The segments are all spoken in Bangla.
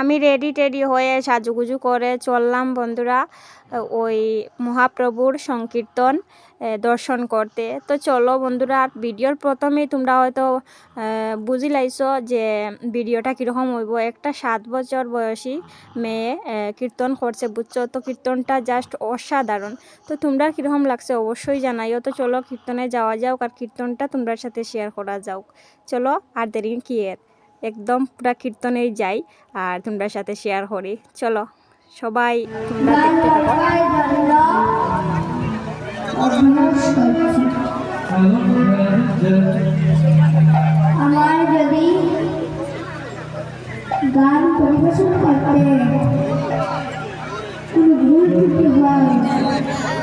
আমি রেডি টেডি হয়ে সাজুগুজু করে চললাম বন্ধুরা, ওই মহাপ্রভুর সংকীর্তন দর্শন করতে। তো চলো বন্ধুরা, ভিডিওর প্রথমেই তোমরা হয়তো বুঝি লাইছো যে ভিডিওটা কীরকম হইব। একটা সাত বছর বয়সী মেয়ে কীর্তন করছে, বুঝছ? তো কীর্তনটা জাস্ট অসাধারণ। তো তোমরা কীরকম লাগছে অবশ্যই জানাইও। তো চলো কীর্তনে যাওয়া যাওক আর কীর্তনটা তোমরা সাথে শেয়ার করা যাওক চলো, আর দেরি কি এর? একদম পুরা কীর্তনেই যাই আর তোমরা সাথে শেয়ার করি। চলো, সবাই দেখতে আমার যদি গান পরিবেশন করতে কোনো ভুল হয়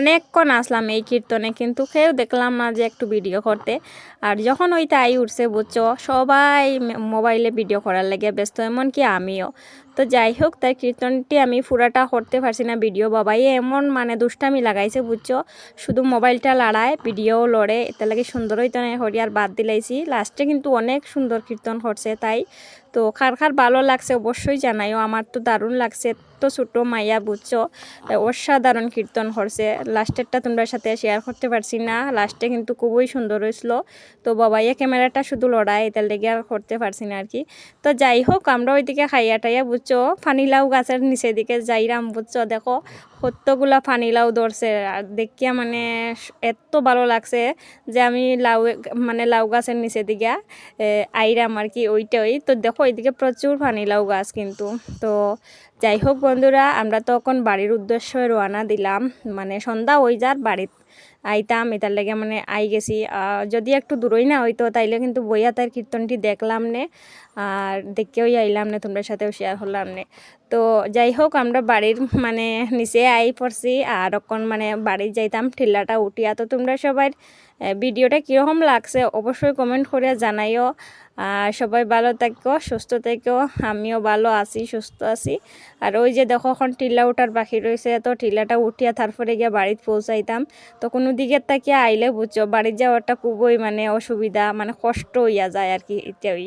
অনেকক্ষণ আসলাম এই কীর্তনে, কিন্তু কেউ দেখলাম না যে একটু ভিডিও করতে। আর যখন ওই তাই উঠছে বুঝছ, সবাই মোবাইলে ভিডিও করার লেগে ব্যস্ত, এমনকি আমিও। তো যাই হোক, তার কীর্তনটি আমি পুরাটা করতে পারছি না ভিডিও বাবাই। এমন মানে দুষ্টামি লাগাইছে, বুঝছ? শুধু মোবাইলটা লড়ায়, ভিডিও লড়ে, এতে লাগে সুন্দর হইতো না হরিয়ার বাদ দিলাইছি। লাস্টে কিন্তু অনেক সুন্দর কীর্তন করছে তাই। তো খার খার ভালো লাগছে অবশ্যই জানাইও, আমার তো দারুণ লাগছে, তো ছোটো মাইয়া, বুঝছ? অসাধারণ কীর্তন করছে। লাস্টেরটা তোমরা সাথে শেয়ার করতে পারছি না, লাস্টে কিন্তু খুবই সুন্দর হয়েছিল তো বাবাইয়া ক্যামেরাটা শুধু লড়াই এটার লেগে আর করতে পারছি না আর কি। তো যাই হোক, আমরা ওইদিকে খাইয়া টাইয়া বুঝছ? ফানিলাউ গাছের নিচে দিকে যাইরাম, বুঝছ? দেখো কতগুলা ফানিলাউ ধরছে। আর দেখিয়া মানে এত ভালো লাগছে যে আমি লাউ মানে লাউ গাছের নিচে দিকে আইরাম আর কি ওইটাই। তো দেখো ওইদিকে প্রচুর ফানিলাউ গাছ কিন্তু। তো যাই হোক বন্ধুরা, আমরা তখন বাড়ির উদ্দেশ্যে রওনা দিলাম। মানে সন্ধ্যা হয়ে যার বাড়িত। আইতাম, এটার লেগে মানে আই গেছি। যদি একটু দূরই না হইতো, তাইলে কিন্তু বইয়া তার কীর্তনটি দেখলাম নে, আর দেখেও আইলাম না তোমরা সাথেও শেয়ার হলাম নে। তো যাই হোক, আমরা বাড়ির মানে নিচে আই পড়ছি, আর মানে বাড়ি যাইতাম, ঠিল্লাটা উঠিয়া। তো তোমরা সবাই ভিডিওটা কীরকম লাগছে অবশ্যই কমেন্ট করে জানাইও। সবাই ভালো থাকো, সুস্থ থেকো। আমিও ভালো আছি, সুস্থ আছি। আর ওই যে দেখো, এখন টিল্লা ওঠার বাকি রয়েছে, তো টিল্লাটা উঠিয়া তারপরে গিয়ে বাড়িতে পৌঁছাইতাম। তো কোনো দিকের তাকিয়ে আইলে বুঝছ বাড়ির যাওয়াটা খুবই মানে অসুবিধা মানে কষ্ট হইয়া যায় আর কি ইত্যাদি